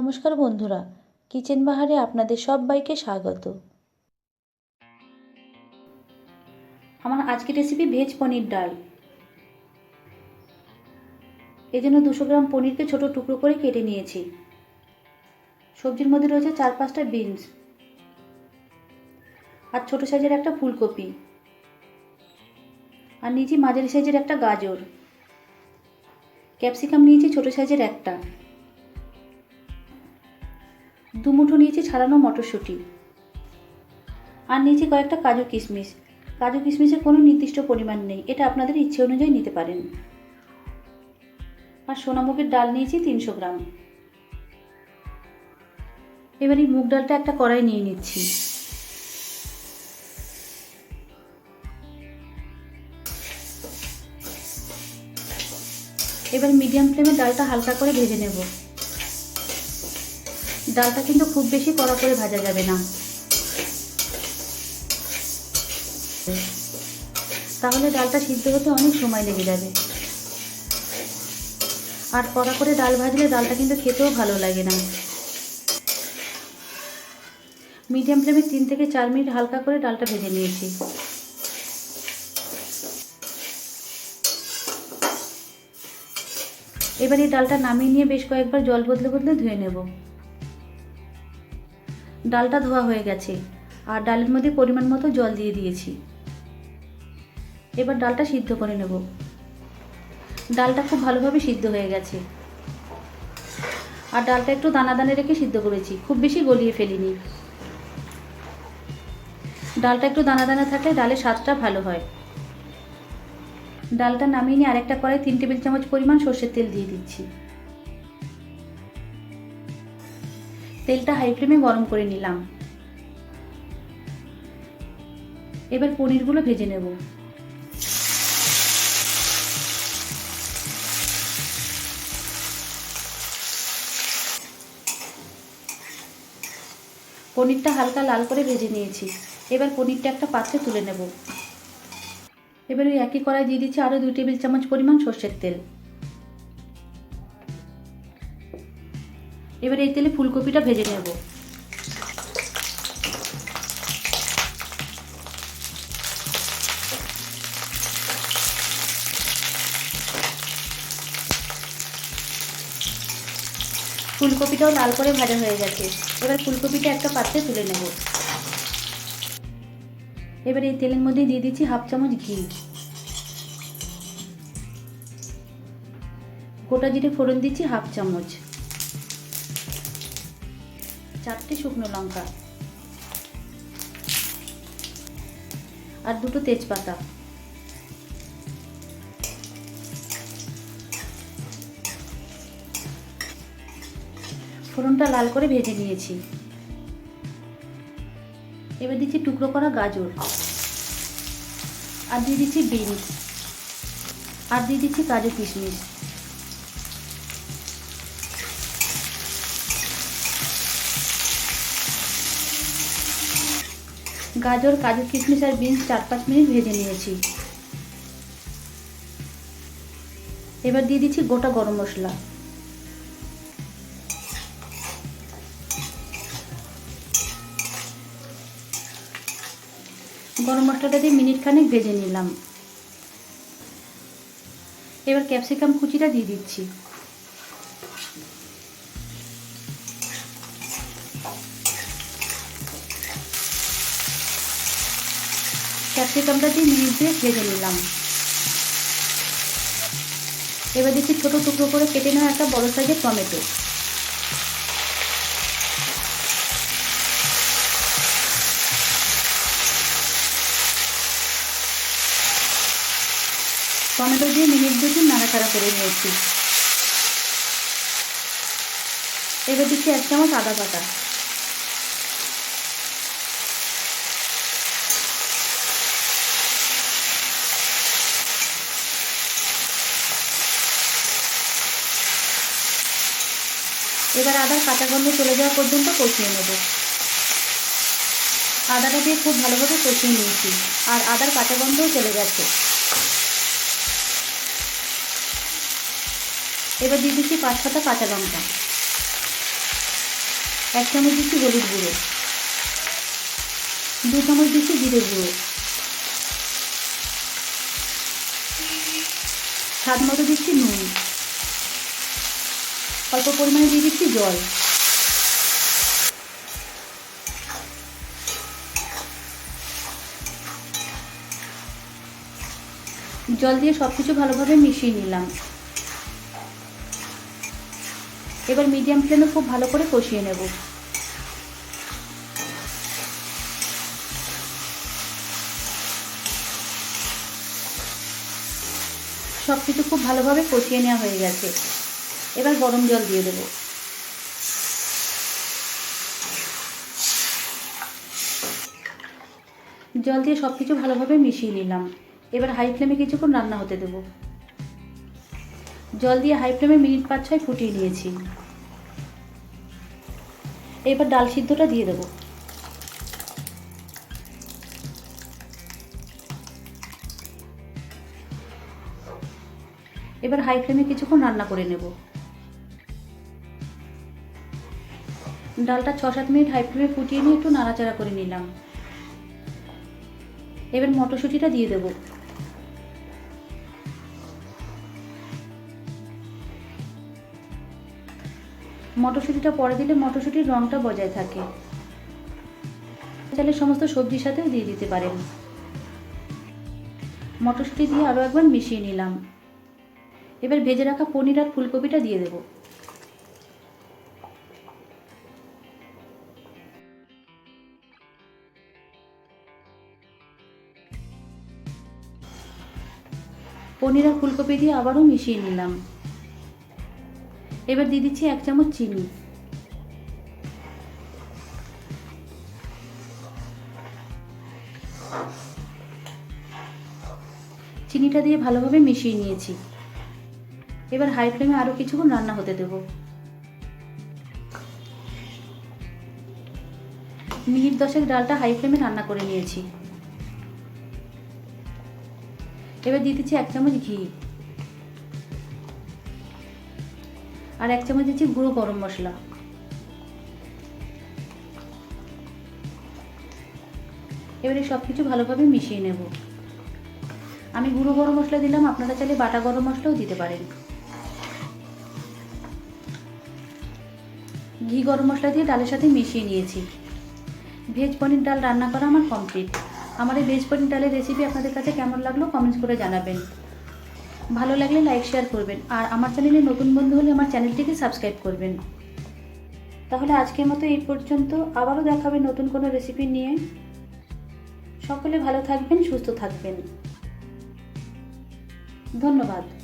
নমস্কার বন্ধুরা, কিচেন বাহারে আপনাদের সবাইকে স্বাগত। আমার আজকের রেসিপি ভেজ পনির ডাল। জন্য দুশো গ্রাম পনিরকে ছোট টুকরো করে কেটে নিয়েছি। সবজির মধ্যে রয়েছে চার পাঁচটা বিনস আর ছোট সাইজের একটা ফুলকপি আর নিয়েছি মাঝারি সাইজের একটা গাজর। ক্যাপসিকাম নিয়েছি ছোট সাইজের একটা। দু মুঠো নিয়েছি ছাড়ানো মটরশুঁটি। আর নিয়েছি কয়েকটা কাজু কিশমিশ। কাজু কিশমিশের কোনো নির্দিষ্ট পরিমাণ নেই, এটা আপনাদের ইচ্ছে অনুযায়ী নিতে পারেন। আর সোনামুগের ডাল নিয়েছি তিনশো গ্রাম। এবার এই মুগ ডালটা একটা কড়াই নিয়ে নিচ্ছি। এবার মিডিয়াম ফ্লেমে ডালটা হালকা করে ভেজে নেব। ডালটা কিন্তু খুব বেশি কড়া করে ভাজা যাবে না। তাহলে ডালটা সিদ্ধ হতে অনেক সময় লেগে যাবে। আর কড়া করে ডাল ভাজলে ডালটা কিন্তু খেতেও ভালো লাগে না। মিডিয়াম ফ্লেমে তিন থেকে চার মিনিট হালকা করে ডালটা ভেজে নিয়েছি। এবার এই ডালটা নামিয়ে নিয়ে বেশ কয়েকবার জল বদলে বদলে ধুয়ে নেব। ডালটা ধোয়া হয়ে গেছে আর ডালের মধ্যে পরিমাণ মতো জল দিয়ে দিয়েছি। এবার ডালটা সিদ্ধ করে নেব। ডালটা খুব ভালোভাবে সিদ্ধ হয়ে গেছে। আর ডালটা একটু দানা দানে রেখে সিদ্ধ করেছি, খুব বেশি গলিয়ে ফেলিনি। ডালটা একটু দানা দানা থাকলে ডালের স্বাদটা ভালো হয়। ডালটা নামিয়ে নিয়ে আরেকটা কড়াই তিন টেবিল চামচ পরিমাণ সর্ষের তেল দিয়ে দিচ্ছি। তেলটা হাই ফ্লেমে গরম করে নিলাম। এবার পনিরগুলো ভেজে নেব। পনিরটা হালকা লাল করে ভেজে নিয়েছি। এবার পনিরটা একটা পাত্রে তুলে নেব। এবার ওই একই কড়াই দিয়ে দিচ্ছি আরও দুই টেবিল চামচ পরিমাণ সর্ষের তেল। এবার এই তেলে ফুলকপিটা ভেজে নেব। ফুলকপিটাও লাল করে ভাজা হয়ে গেছে। এবার ফুলকপিটা একটা পাত্রে তুলে নেব। এবার এই তেলের মধ্যে দিয়ে দিচ্ছি হাফ চামচ ঘি। গোটা জিরে ফোড়ন দিচ্ছি হাফ চামচ। চারটে শুকনো লঙ্কা। আর দুটো তেজপাতা। ফোড়নটা লাল করে ভেজে নিয়েছি। এবার দিচ্ছি টুকরো করা গাজর। আর দিয়ে দিচ্ছি বিনস। আর দিয়ে দিচ্ছি কাজু কিশমিশ। গাজর, কাজু, কিশমিশ আর বিনস চার পাঁচ মিনিট ভেজে নিয়েছি। এবার দিয়ে দিচ্ছি গোটা গরম মশলা। গরম মশলাটা দিয়ে মিনিট খানেক ভেজে নিলাম। এবার ক্যাপসিকাম কুচিটা দিয়ে দিচ্ছি। ক্যাপসিকামটা দিয়ে মিনিট দিয়ে ভেজে নিলাম। এবার দিচ্ছি ছোটো টুকরো করে কেটে নেওয়া একটা বড় সাইজের টমেটো। টমেটো দিয়ে মিনিট দুটি নাড়াচাড়া করে নিয়েছি। এবার দিচ্ছি এক চামচ আদা বাটা। এবার আদার কাঁচা গন্ধ চলে যাওয়া পর্যন্ত কষিয়ে নেব। আদাটা দিয়ে খুব ভালোভাবে কষিয়ে নিয়েছি, আর আদার কাঁচা গন্ধও চলে গেছে। এবার দিয়ে দিচ্ছি পাঁচ পাতা কাঁচা লঙ্কা। এক চামচ দিচ্ছি হলুদ গুঁড়ো। দু চামচ দিচ্ছি জিরে গুঁড়ো। স্বাদ মতো দিচ্ছি নুন। অল্প পরিমাণে দিয়ে দিচ্ছি জল। জল দিয়ে সব কিছু ভালোভাবে মিশিয়ে নিলাম। এবার মিডিয়াম ফ্লেমে খুব ভালো করে কষিয়ে নেব। সব কিছু খুব ভালোভাবে কষিয়ে নেওয়া হয়ে গেছে। এবার গরম জল দিয়ে দেবো। জল দিয়ে সব কিছু ভালোভাবে মিশিয়ে নিলাম। এবার হাই ফ্লেমে কিছুক্ষণ রান্না হতে দেবো। জল দিয়ে হাই ফ্লেমে মিনিট পাঁচ ছয় ফুটিয়ে নিয়েছি। এবার ডাল সিদ্ধটা দিয়ে দেবো। এবার হাই ফ্লেমে কিছুক্ষণ রান্না করে নেব। ডালটা ছ সাত মিনিট হাই ফ্লেমে ফুটিয়ে নিয়ে একটু নাড়াচাড়া করে নিলাম। এবার মটরশুঁটিটা দিয়ে দেবো। মটরশুঁটিটা পরে দিলে মটরশুঁটির রঙটা বজায় থাকে। চাইলে সমস্ত সবজির সাথেও দিয়ে দিতে পারেন। মটরশুঁটি দিয়ে আরও একবার মিশিয়ে নিলাম। এবার ভেজে রাখা পনির আর ফুলকপিটা দিয়ে দেবো। পনির আর ফুলকপি দিয়ে আবারও মিশিয়ে নিলাম। এবার দিয়ে দিচ্ছি এক চামচ চিনি। চিনিটা দিয়ে ভালোভাবে মিশিয়ে নিয়েছি। এবার হাই ফ্লেমে আরও কিছুক্ষণ রান্না হতে দেব। মিনিট দশেক ডালটা হাই ফ্লেমে রান্না করে নিয়েছি। এবার দিয়ে দিচ্ছি এক চামচ ঘি। আর এক চামচ দিচ্ছি গুঁড়ো গরম মশলা। এবারে সব কিছু ভালোভাবে মিশিয়ে নেব। আমি গুঁড়ো গরম মশলা দিলাম, আপনারা চাইলে বাটা গরম মশলাও দিতে পারেন। ঘি গরম মশলা দিয়ে ডালের সাথে মিশিয়ে নিয়েছি। ভেজ পনির ডাল রান্না করা আমার কমপ্লিট। আমার এই ভেজ ডালের রেসিপি আপনাদের কাছে কেমন লাগল কমেন্টস করে জানাবেন। ভালো লাগলে লাইক শেয়ার করবেন। আর আমার চ্যানেলে নতুন বন্ধু হলে আমার চ্যানেলটিকে সাবস্ক্রাইব করবেন। তাহলে আজকের মতো এই পর্যন্ত। আবারও দেখাবে নতুন কোনো রেসিপি নিয়ে। সকলে ভালো থাকবেন, সুস্থ থাকবেন। ধন্যবাদ।